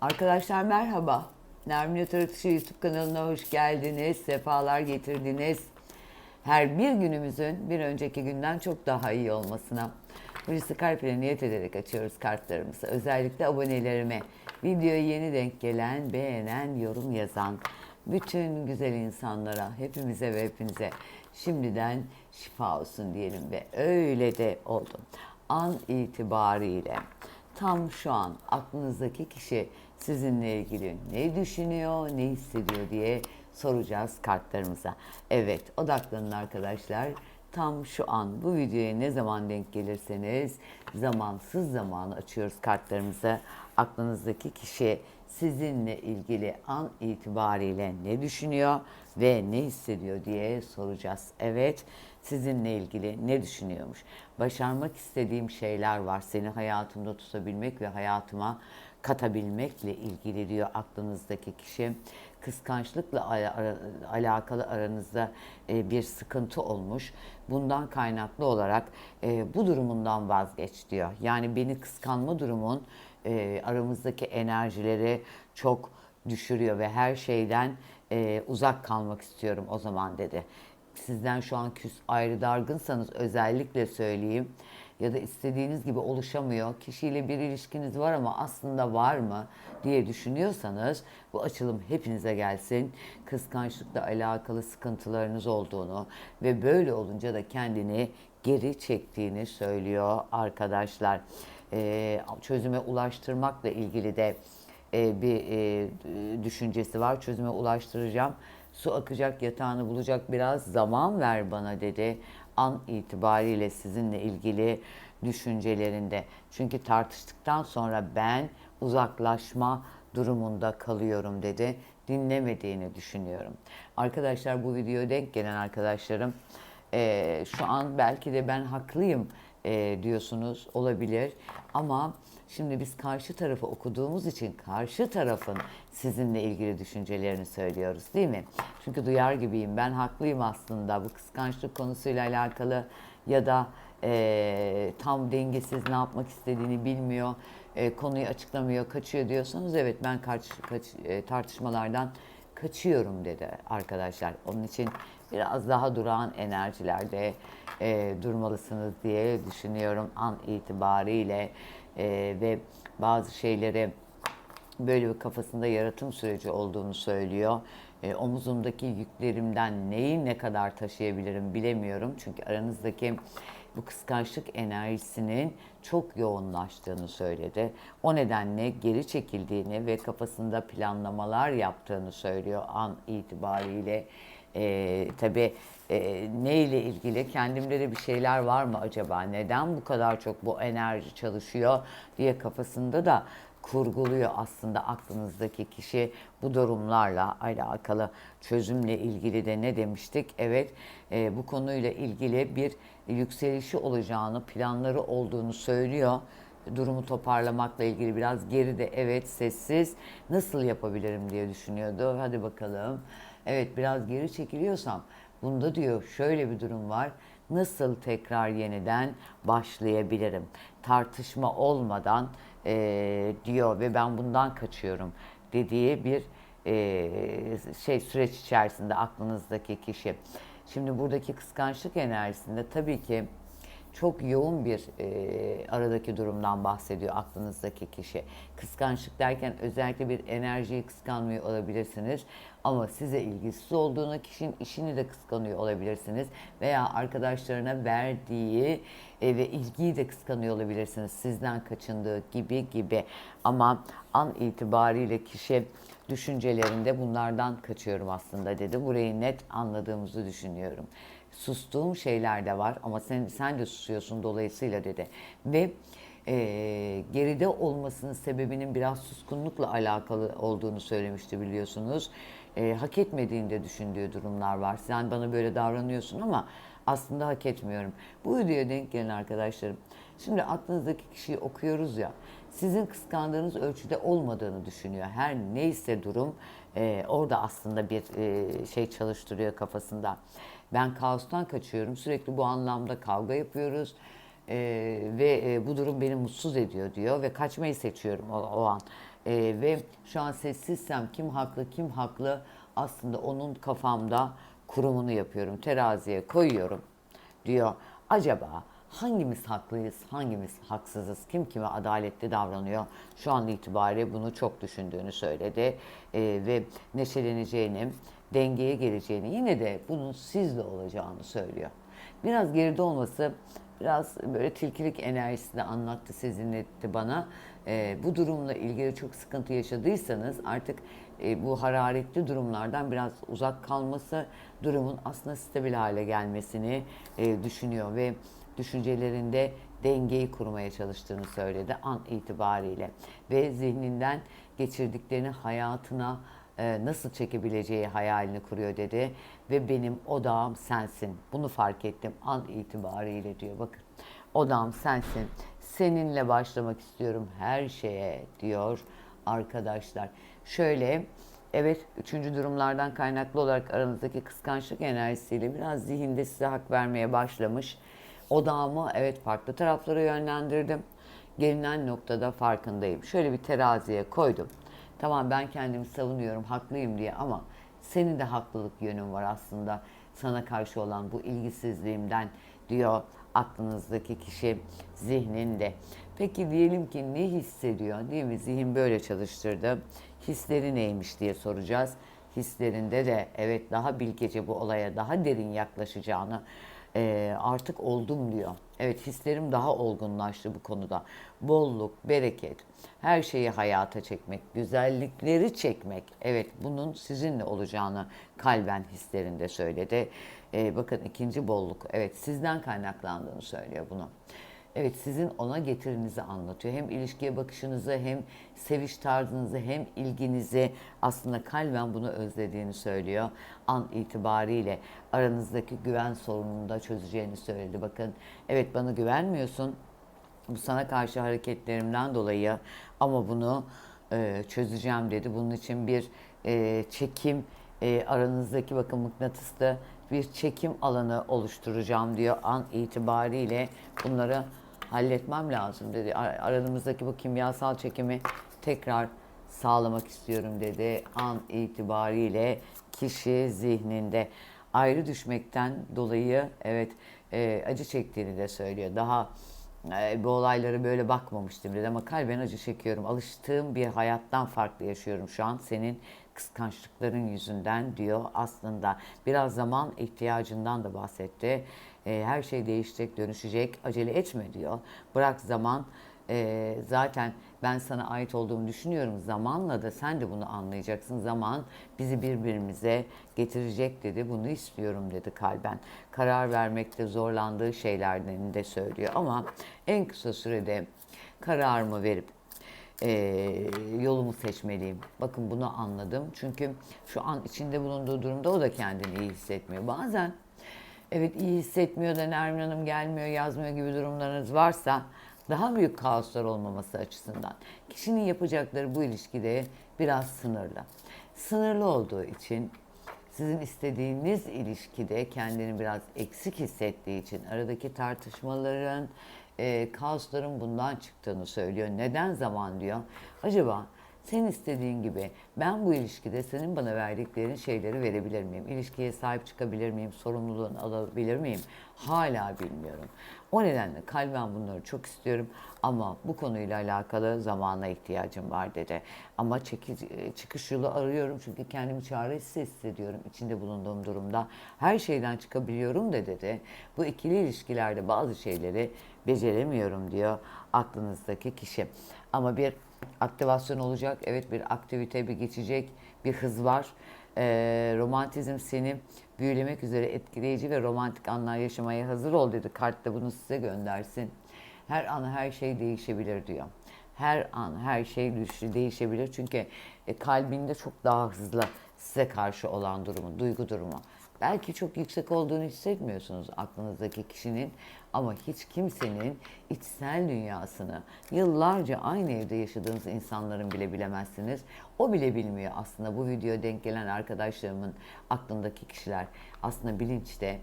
Arkadaşlar merhaba. Nermin Yatırıcı YouTube kanalına hoş geldiniz. Sefalar getirdiniz. Her bir günümüzün bir önceki günden çok daha iyi olmasına. Hulusi Kalp ile niyet ederek açıyoruz kartlarımızı. Özellikle abonelerime, videoya yeni denk gelen, beğenen, yorum yazan bütün güzel insanlara, hepimize ve hepinize şimdiden şifa olsun diyelim ve öyle de oldu. An itibariyle tam şu an aklınızdaki kişi sizinle ilgili ne düşünüyor, ne hissediyor diye soracağız kartlarımıza. Evet, odaklanın arkadaşlar. Tam şu an bu videoya ne zaman denk gelirseniz zamansız zamanı açıyoruz kartlarımızı. Aklınızdaki kişi sizinle ilgili an itibariyle ne düşünüyor ve ne hissediyor diye soracağız. Evet, sizinle ilgili ne düşünüyormuş? Başarmak istediğim şeyler var. Seni hayatımda tutabilmek ve hayatıma katabilmekle ilgili diyor aklınızdaki kişi. Kıskançlıkla alakalı aranızda e, bir sıkıntı olmuş. Bundan kaynaklı olarak e, bu durumundan vazgeç diyor. Yani beni kıskanma durumun e, aramızdaki enerjileri çok düşürüyor ve her şeyden uzak kalmak istiyorum o zaman dedi. Sizden şu an küs ayrı dargınsanız özellikle söyleyeyim ya da istediğiniz gibi oluşamıyor. Kişiyle bir ilişkiniz var ama aslında var mı diye düşünüyorsanız bu açılım hepinize gelsin. Kıskançlıkla alakalı sıkıntılarınız olduğunu ve böyle olunca da kendini geri çektiğini söylüyor arkadaşlar. Ee, çözüme ulaştırmakla ilgili de e, bir e, düşüncesi var. Çözüme ulaştıracağım. Su akacak, yatağını bulacak biraz zaman ver bana dedi. An itibariyle sizinle ilgili düşüncelerinde. Çünkü tartıştıktan sonra ben uzaklaşma durumunda kalıyorum dedi. Dinlemediğini düşünüyorum. Arkadaşlar bu videoya denk gelen arkadaşlarım e, şu an belki de ben haklıyım e, diyorsunuz olabilir ama şimdi biz karşı tarafı okuduğumuz için karşı tarafın sizinle ilgili düşüncelerini söylüyoruz değil mi? Çünkü duyar gibiyim ben haklıyım aslında bu kıskançlık konusuyla alakalı ya da e, tam dengesiz ne yapmak istediğini bilmiyor e, konuyu açıklamıyor kaçıyor diyorsanız evet ben kaç, kaç e, tartışmalardan kaçıyorum dedi arkadaşlar. Onun için biraz daha durağan enerjilerde e, durmalısınız diye düşünüyorum an itibariyle E, ve bazı şeyleri böyle bir kafasında yaratım süreci olduğunu söylüyor. E, omuzumdaki yüklerimden neyi ne kadar taşıyabilirim bilemiyorum. Çünkü aranızdaki bu kıskançlık enerjisinin çok yoğunlaştığını söyledi. O nedenle geri çekildiğini ve kafasında planlamalar yaptığını söylüyor an itibariyle. E, tabii e, ne ile ilgili kendimde de bir şeyler var mı acaba? Neden bu kadar çok bu enerji çalışıyor diye kafasında da kurguluyor aslında aklınızdaki kişi bu durumlarla alakalı çözümle ilgili de ne demiştik? Evet e, bu konuyla ilgili bir yükselişi olacağını, planları olduğunu söylüyor. Durumu toparlamakla ilgili biraz geride evet sessiz nasıl yapabilirim diye düşünüyordu. Hadi bakalım. Evet biraz geri çekiliyorsam bunda diyor şöyle bir durum var. Nasıl tekrar yeniden başlayabilirim? Tartışma olmadan e, diyor ve ben bundan kaçıyorum dediği bir e, şey süreç içerisinde aklınızdaki kişi. Şimdi buradaki kıskançlık enerjisinde tabii ki çok yoğun bir e, aradaki durumdan bahsediyor aklınızdaki kişi. Kıskançlık derken özellikle bir enerjiyi kıskanmıyor olabilirsiniz. Ama size ilgisiz olduğunu kişinin işini de kıskanıyor olabilirsiniz. Veya arkadaşlarına verdiği e, ve ilgiyi de kıskanıyor olabilirsiniz. Sizden kaçındığı gibi gibi. Ama an itibariyle kişi düşüncelerinde bunlardan kaçıyorum aslında dedi. Burayı net anladığımızı düşünüyorum sustuğum şeyler de var ama sen sen de susuyorsun dolayısıyla dedi. Ve e, geride olmasının sebebinin biraz suskunlukla alakalı olduğunu söylemişti biliyorsunuz. E, hak etmediğini de düşündüğü durumlar var. Sen bana böyle davranıyorsun ama aslında hak etmiyorum. Bu videoya denk gelen arkadaşlarım. Şimdi aklınızdaki kişiyi okuyoruz ya. Sizin kıskandığınız ölçüde olmadığını düşünüyor. Her neyse durum e, orada aslında bir e, şey çalıştırıyor kafasında. Ben kaostan kaçıyorum. Sürekli bu anlamda kavga yapıyoruz. Ee, ve e, bu durum beni mutsuz ediyor diyor ve kaçmayı seçiyorum o, o an. Ee, ve şu an sessizsem kim haklı kim haklı aslında onun kafamda kurumunu yapıyorum. Teraziye koyuyorum diyor. Acaba hangimiz haklıyız, hangimiz haksızız, kim kime adaletli davranıyor? Şu an itibariyle bunu çok düşündüğünü söyledi Ee, ve neşeleneceğini, dengeye geleceğini, yine de bunun sizle olacağını söylüyor. Biraz geride olması, biraz böyle tilkilik enerjisi de anlattı, sezinletti bana. Ee, bu durumla ilgili çok sıkıntı yaşadıysanız artık e, bu hararetli durumlardan biraz uzak kalması, durumun aslında stabil hale gelmesini e, düşünüyor ve düşüncelerinde dengeyi kurmaya çalıştığını söyledi an itibariyle ve zihninden geçirdiklerini hayatına e, nasıl çekebileceği hayalini kuruyor dedi ve benim odağım sensin. Bunu fark ettim an itibariyle diyor. Bakın odağım sensin. Seninle başlamak istiyorum her şeye diyor arkadaşlar. Şöyle evet üçüncü durumlardan kaynaklı olarak aranızdaki kıskançlık enerjisiyle biraz zihinde size hak vermeye başlamış. Odağımı evet farklı taraflara yönlendirdim. Gelinen noktada farkındayım. Şöyle bir teraziye koydum. Tamam ben kendimi savunuyorum, haklıyım diye ama senin de haklılık yönün var aslında. Sana karşı olan bu ilgisizliğimden diyor aklınızdaki kişi zihninde. Peki diyelim ki ne hissediyor değil mi? Zihin böyle çalıştırdı. Hisleri neymiş diye soracağız. Hislerinde de evet daha bilgece bu olaya daha derin yaklaşacağını e, artık oldum diyor. Evet hislerim daha olgunlaştı bu konuda. Bolluk, bereket, her şeyi hayata çekmek, güzellikleri çekmek. Evet bunun sizinle olacağını kalben hislerinde söyledi. E, bakın ikinci bolluk. Evet sizden kaynaklandığını söylüyor bunu. Evet sizin ona getirinizi anlatıyor. Hem ilişkiye bakışınızı hem seviş tarzınızı hem ilginizi aslında kalben bunu özlediğini söylüyor. An itibariyle aranızdaki güven sorununu da çözeceğini söyledi. Bakın evet bana güvenmiyorsun. Bu sana karşı hareketlerimden dolayı ama bunu e, çözeceğim dedi. Bunun için bir e, çekim e, aranızdaki bakın mıknatıslı bir çekim alanı oluşturacağım diyor an itibariyle bunları halletmem lazım dedi. Ar- Aramızdaki bu kimyasal çekimi tekrar sağlamak istiyorum dedi an itibariyle kişi zihninde ayrı düşmekten dolayı evet e, acı çektiğini de söylüyor. Daha e, bu olaylara böyle bakmamıştım dedi ama kalben acı çekiyorum. Alıştığım bir hayattan farklı yaşıyorum şu an senin kıskançlıkların yüzünden diyor aslında. Biraz zaman ihtiyacından da bahsetti. E, her şey değişecek, dönüşecek. Acele etme diyor. Bırak zaman. E, zaten ben sana ait olduğumu düşünüyorum. Zamanla da sen de bunu anlayacaksın. Zaman bizi birbirimize getirecek dedi. Bunu istiyorum dedi kalben. Karar vermekte zorlandığı şeylerden de söylüyor. Ama en kısa sürede kararımı verip e, yolumu seçmeliyim. Bakın bunu anladım. Çünkü şu an içinde bulunduğu durumda o da kendini iyi hissetmiyor. Bazen evet iyi hissetmiyor da Nermin Hanım gelmiyor, yazmıyor gibi durumlarınız varsa daha büyük kaoslar olmaması açısından kişinin yapacakları bu ilişkide biraz sınırlı. Sınırlı olduğu için sizin istediğiniz ilişkide kendini biraz eksik hissettiği için aradaki tartışmaların, e, kaosların bundan çıktığını söylüyor. Neden zaman diyor. Acaba sen istediğin gibi ben bu ilişkide senin bana verdiklerin şeyleri verebilir miyim? İlişkiye sahip çıkabilir miyim? Sorumluluğunu alabilir miyim? Hala bilmiyorum. O nedenle kalben bunları çok istiyorum ama bu konuyla alakalı zamana ihtiyacım var dedi. Ama çekici, çıkış yolu arıyorum çünkü kendimi çaresiz hissediyorum içinde bulunduğum durumda. Her şeyden çıkabiliyorum da dedi. Bu ikili ilişkilerde bazı şeyleri beceremiyorum diyor aklınızdaki kişi. Ama bir aktivasyon olacak. Evet bir aktivite bir geçecek bir hız var. Ee, romantizm seni büyülemek üzere etkileyici ve romantik anlar yaşamaya hazır ol dedi. Kart da bunu size göndersin. Her an her şey değişebilir diyor. Her an her şey değişebilir. Çünkü e, kalbinde çok daha hızlı size karşı olan durumu, duygu durumu. Belki çok yüksek olduğunu hissetmiyorsunuz aklınızdaki kişinin ama hiç kimsenin içsel dünyasını yıllarca aynı evde yaşadığınız insanların bile bilemezsiniz. O bile bilmiyor aslında bu videoya denk gelen arkadaşlarımın aklındaki kişiler aslında bilinçte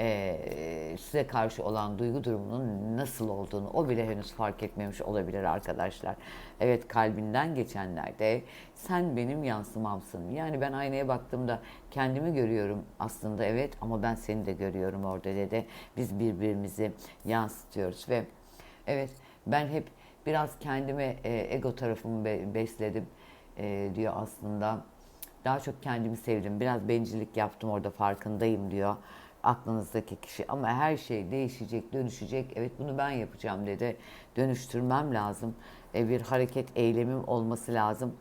e, size karşı olan duygu durumunun nasıl olduğunu o bile henüz fark etmemiş olabilir arkadaşlar. Evet kalbinden geçenlerde sen benim yansımamsın. Yani ben aynaya baktığımda kendimi görüyorum aslında evet ama ben seni de görüyorum orada dedi. Biz birbirimizi yansıtıyoruz ve evet ben hep biraz kendime e, ego tarafımı be- besledim e, diyor aslında. Daha çok kendimi sevdim. Biraz bencillik yaptım orada farkındayım diyor aklınızdaki kişi. Ama her şey değişecek, dönüşecek. Evet bunu ben yapacağım dedi. Dönüştürmem lazım. E, bir hareket, eylemim olması lazım.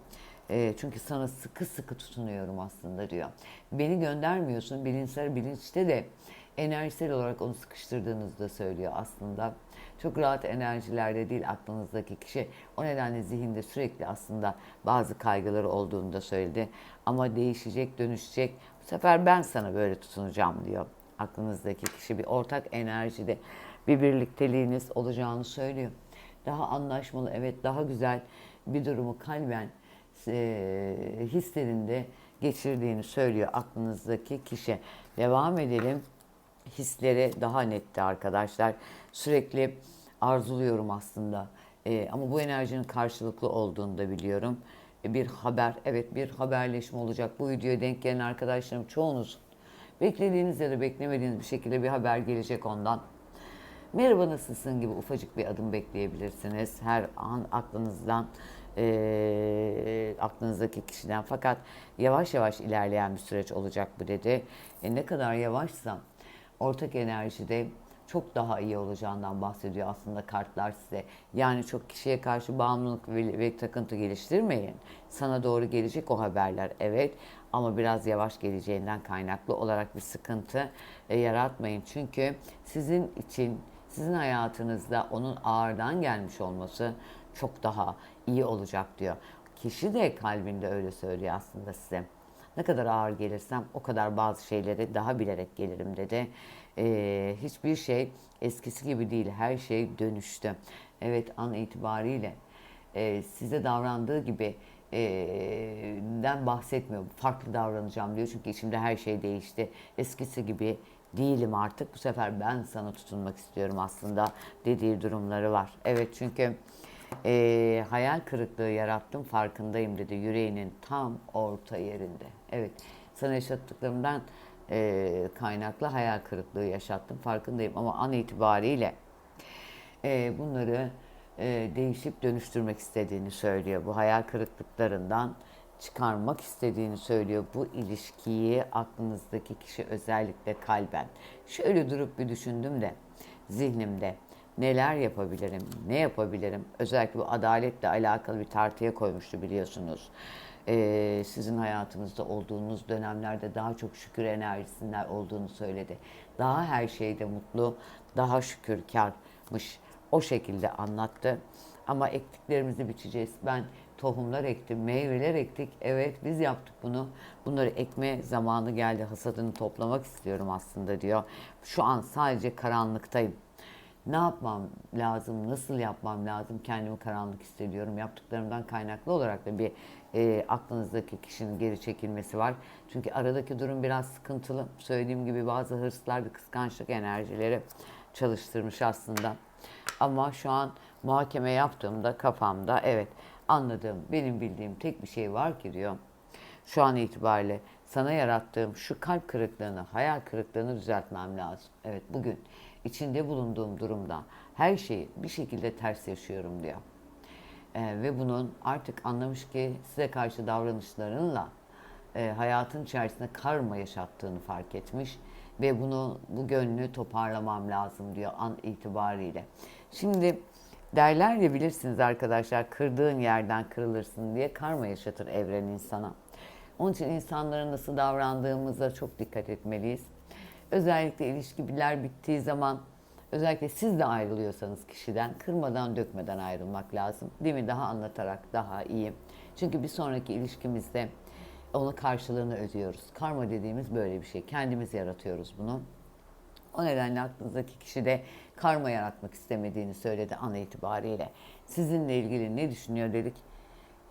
E, çünkü sana sıkı sıkı tutunuyorum aslında diyor. Beni göndermiyorsun. Bilinçler bilinçte de enerjisel olarak onu sıkıştırdığınızı da söylüyor aslında. Çok rahat enerjilerde değil aklınızdaki kişi. O nedenle zihinde sürekli aslında bazı kaygıları olduğunu da söyledi. Ama değişecek, dönüşecek. Bu sefer ben sana böyle tutunacağım diyor. Aklınızdaki kişi bir ortak enerjide bir birlikteliğiniz olacağını söylüyor. Daha anlaşmalı, evet daha güzel bir durumu kalben e, hislerinde geçirdiğini söylüyor aklınızdaki kişi. Devam edelim hisleri daha netti arkadaşlar. Sürekli arzuluyorum aslında. Ee, ama bu enerjinin karşılıklı olduğunu da biliyorum. Ee, bir haber, evet bir haberleşme olacak. Bu videoya denk gelen arkadaşlarım çoğunuz beklediğiniz ya da beklemediğiniz bir şekilde bir haber gelecek ondan. Merhaba nasılsın gibi ufacık bir adım bekleyebilirsiniz. Her an aklınızdan, e, aklınızdaki kişiden. Fakat yavaş yavaş ilerleyen bir süreç olacak bu dedi. E, ne kadar yavaşsa ortak enerjide çok daha iyi olacağından bahsediyor aslında kartlar size. Yani çok kişiye karşı bağımlılık ve, ve takıntı geliştirmeyin. Sana doğru gelecek o haberler evet ama biraz yavaş geleceğinden kaynaklı olarak bir sıkıntı e, yaratmayın. Çünkü sizin için sizin hayatınızda onun ağırdan gelmiş olması çok daha iyi olacak diyor. Kişi de kalbinde öyle söylüyor aslında size. Ne kadar ağır gelirsem o kadar bazı şeyleri daha bilerek gelirim dedi. Ee, hiçbir şey eskisi gibi değil. Her şey dönüştü. Evet an itibariyle e, size davrandığı gibi den bahsetmiyor. Farklı davranacağım diyor. Çünkü içimde her şey değişti. Eskisi gibi değilim artık. Bu sefer ben sana tutunmak istiyorum aslında dediği durumları var. Evet çünkü e, hayal kırıklığı yarattım farkındayım dedi yüreğinin tam orta yerinde. Evet sana yaşattıklarımdan e, kaynaklı hayal kırıklığı yaşattım farkındayım ama an itibariyle e, bunları e, değişip dönüştürmek istediğini söylüyor. Bu hayal kırıklıklarından çıkarmak istediğini söylüyor. Bu ilişkiyi aklınızdaki kişi özellikle kalben. Şöyle durup bir düşündüm de zihnimde neler yapabilirim, ne yapabilirim? Özellikle bu adaletle alakalı bir tartıya koymuştu biliyorsunuz. Ee, sizin hayatınızda olduğunuz dönemlerde daha çok şükür enerjisinden olduğunu söyledi. Daha her şeyde mutlu, daha şükürkarmış. O şekilde anlattı. Ama ektiklerimizi biçeceğiz. Ben tohumlar ektim, meyveler ektik. Evet biz yaptık bunu. Bunları ekme zamanı geldi. Hasadını toplamak istiyorum aslında diyor. Şu an sadece karanlıktayım. Ne yapmam lazım, nasıl yapmam lazım kendimi karanlık hissediyorum. Yaptıklarımdan kaynaklı olarak da bir e, aklınızdaki kişinin geri çekilmesi var. Çünkü aradaki durum biraz sıkıntılı. Söylediğim gibi bazı hırslar bir kıskançlık enerjileri çalıştırmış aslında. Ama şu an muhakeme yaptığımda kafamda evet anladığım, benim bildiğim tek bir şey var ki diyor. Şu an itibariyle sana yarattığım şu kalp kırıklığını, hayal kırıklığını düzeltmem lazım. Evet bugün içinde bulunduğum durumda her şeyi bir şekilde ters yaşıyorum diyor. Ee, ve bunun artık anlamış ki size karşı davranışlarınla e, hayatın içerisinde karma yaşattığını fark etmiş ve bunu bu gönlü toparlamam lazım diyor an itibariyle. Şimdi derler ya bilirsiniz arkadaşlar kırdığın yerden kırılırsın diye karma yaşatır evren insana. Onun için insanlara nasıl davrandığımıza çok dikkat etmeliyiz. Özellikle ilişkiler bittiği zaman özellikle siz de ayrılıyorsanız kişiden kırmadan dökmeden ayrılmak lazım. Değil mi? Daha anlatarak daha iyi. Çünkü bir sonraki ilişkimizde onun karşılığını ödüyoruz. Karma dediğimiz böyle bir şey. Kendimiz yaratıyoruz bunu. O nedenle aklınızdaki kişi de karma yaratmak istemediğini söyledi an itibariyle. Sizinle ilgili ne düşünüyor dedik.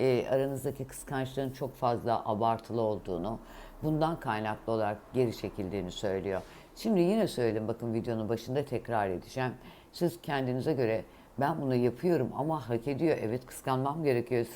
E, aranızdaki kıskançlığın çok fazla abartılı olduğunu, bundan kaynaklı olarak geri çekildiğini söylüyor. Şimdi yine söyledim bakın videonun başında tekrar edeceğim. Siz kendinize göre ben bunu yapıyorum ama hak ediyor. Evet kıskanmam gerekiyor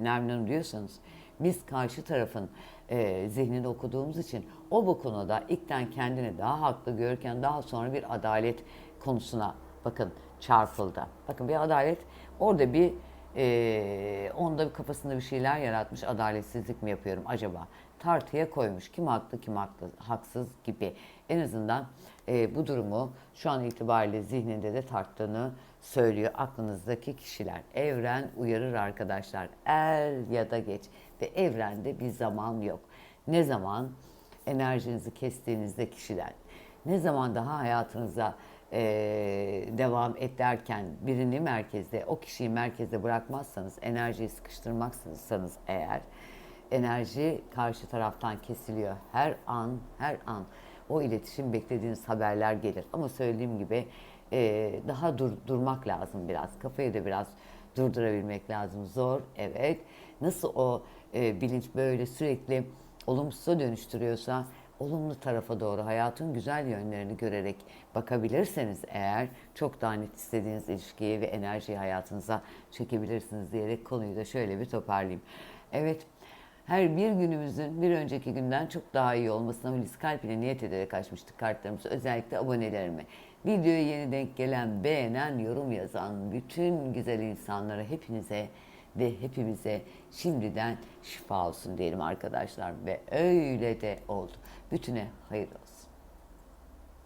Nermin Hanım diyorsanız. Biz karşı tarafın e, zihnini okuduğumuz için o bu konuda ilkten kendini daha haklı görürken daha sonra bir adalet konusuna bakın çarpıldı. Bakın bir adalet orada bir e, onda kafasında bir şeyler yaratmış adaletsizlik mi yapıyorum acaba? Tartıya koymuş kim haklı kim haklı haksız gibi en azından e, bu durumu şu an itibariyle zihninde de tarttığını söylüyor aklınızdaki kişiler. Evren uyarır arkadaşlar er ya da geç ve evrende bir zaman yok. Ne zaman enerjinizi kestiğinizde kişiden ne zaman daha hayatınıza e, devam ederken birini merkezde, o kişiyi merkezde bırakmazsanız, enerjiyi sıkıştırmazsanız eğer, enerji karşı taraftan kesiliyor. Her an, her an o iletişim beklediğiniz haberler gelir. Ama söylediğim gibi e, daha dur, durmak lazım biraz. Kafayı da biraz durdurabilmek lazım. Zor, evet. Nasıl o e, bilinç böyle sürekli olumsuza dönüştürüyorsa olumlu tarafa doğru hayatın güzel yönlerini görerek bakabilirseniz eğer çok daha net istediğiniz ilişkiyi ve enerjiyi hayatınıza çekebilirsiniz diyerek konuyu da şöyle bir toparlayayım. Evet her bir günümüzün bir önceki günden çok daha iyi olmasına Hulusi Kalp ile niyet ederek açmıştık kartlarımızı. Özellikle abonelerime. Videoya yeni denk gelen, beğenen, yorum yazan bütün güzel insanlara hepinize ve hepimize şimdiden şifa olsun diyelim arkadaşlar. Ve öyle de oldu. Bütüne hayır olsun.